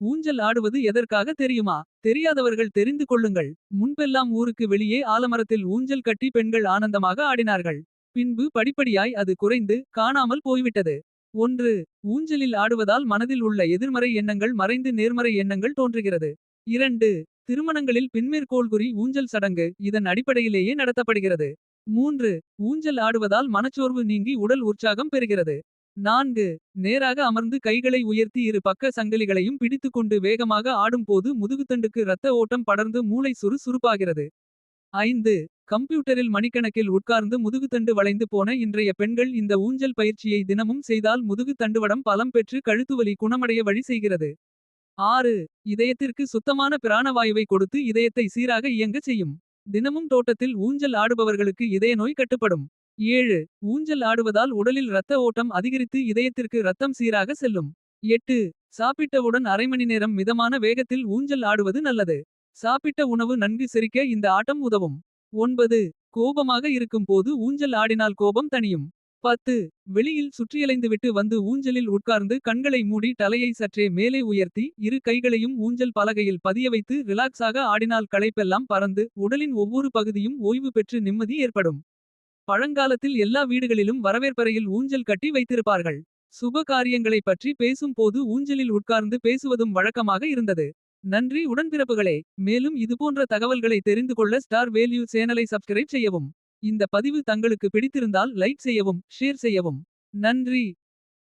ஊஞ்சல் ஆடுவது எதற்காக தெரியுமா? தெரியாதவர்கள் தெரிந்து கொள்ளுங்கள். முன்பெல்லாம் ஊருக்கு வெளியே ஆலமரத்தில் ஊஞ்சல் கட்டி பெண்கள் ஆனந்தமாக ஆடினார்கள். பின்பு படிப்படியாய் அது குறைந்து காணாமல் போய்விட்டது. ஒன்று ஊஞ்சலில் ஆடுவதால் மனதில் உள்ள எதிர்மறை எண்ணங்கள் மறைந்து நேர்மறை எண்ணங்கள் தோன்றுகிறது. இரண்டு திருமணங்களில் பின்மேற்கோள் குறி ஊஞ்சல் சடங்கு இதன் அடிப்படையிலேயே நடத்தப்படுகிறது. மூன்று ஊஞ்சல் ஆடுவதால் மனச்சோர்வு நீங்கி உடல் உற்சாகம் பெறுகிறது. நான்கு. நேராக அமர்ந்து கைகளை உயர்த்தி இரு பக்க சங்கிலிகளையும் பிடித்துக்கொண்டு வேகமாக ஆடும்போது முதுகுத்தண்டுக்கு இரத்த ஓட்டம் படர்ந்து மூளை சுறுசுறுப்பாகிறது ஐந்து. கம்ப்யூட்டரில் மணிக்கணக்கில் உட்கார்ந்து முதுகுத்தண்டு வளைந்து போன இன்றைய பெண்கள் இந்த ஊஞ்சல் பயிற்சியை தினமும் செய்தால் முதுகுத்தண்டுவடம் பலம் பெற்று கழுத்துவலி குணமடைய வழி செய்கிறது. ஆறு. இதயத்திற்கு சுத்தமான பிராணவாயுவை கொடுத்து இதயத்தை சீராக இயங்க செய்யும். தினமும் தோட்டத்தில் ஊஞ்சல் ஆடுபவர்களுக்கு இதய நோய் கட்டுப்படும். ஏழு. ஊஞ்சல் ஆடுவதால் உடலில் இரத்த ஓட்டம் அதிகரித்து இதயத்திற்கு இரத்தம் சீராக செல்லும். எட்டு. சாப்பிட்டவுடன் அரை மணி நேரம் மிதமான வேகத்தில் ஊஞ்சல் ஆடுவது நல்லது. சாப்பிட்ட உணவு நன்கு செரிக்க இந்த ஆட்டம் உதவும். ஒன்பது. கோபமாக இருக்கும் போது ஊஞ்சல் ஆடினால் கோபம் தணியும். பத்து. வெளியில் சுற்றியலைந்துவிட்டு வந்து ஊஞ்சலில் உட்கார்ந்து கண்களை மூடி தலையை சற்றே மேலே உயர்த்தி இரு கைகளையும் ஊஞ்சல் பலகையில் பதிய வைத்து ரிலாக்ஸாக ஆடினால் களைப்பெல்லாம் பறந்து உடலின் ஒவ்வொரு பகுதியும் ஓய்வு பெற்று நிம்மதி ஏற்படும். பழங்காலத்தில் எல்லா வீடுகளிலும் வரவேற்பறையில் ஊஞ்சல் கட்டி வைத்திருப்பார்கள். சுப காரியங்களைப் பற்றி பேசும் போது ஊஞ்சலில் உட்கார்ந்து பேசுவதும் வழக்கமாக இருந்தது. நன்றி உடன்பிறப்புகளே! மேலும் இதுபோன்ற தகவல்களை தெரிந்து கொள்ள ஸ்டார் வேல்யூ சேனலை சப்ஸ்கிரைப் செய்யவும். இந்த பதிவு தங்களுக்கு பிடித்திருந்தால் லைக் செய்யவும் ஷேர் செய்யவும். நன்றி!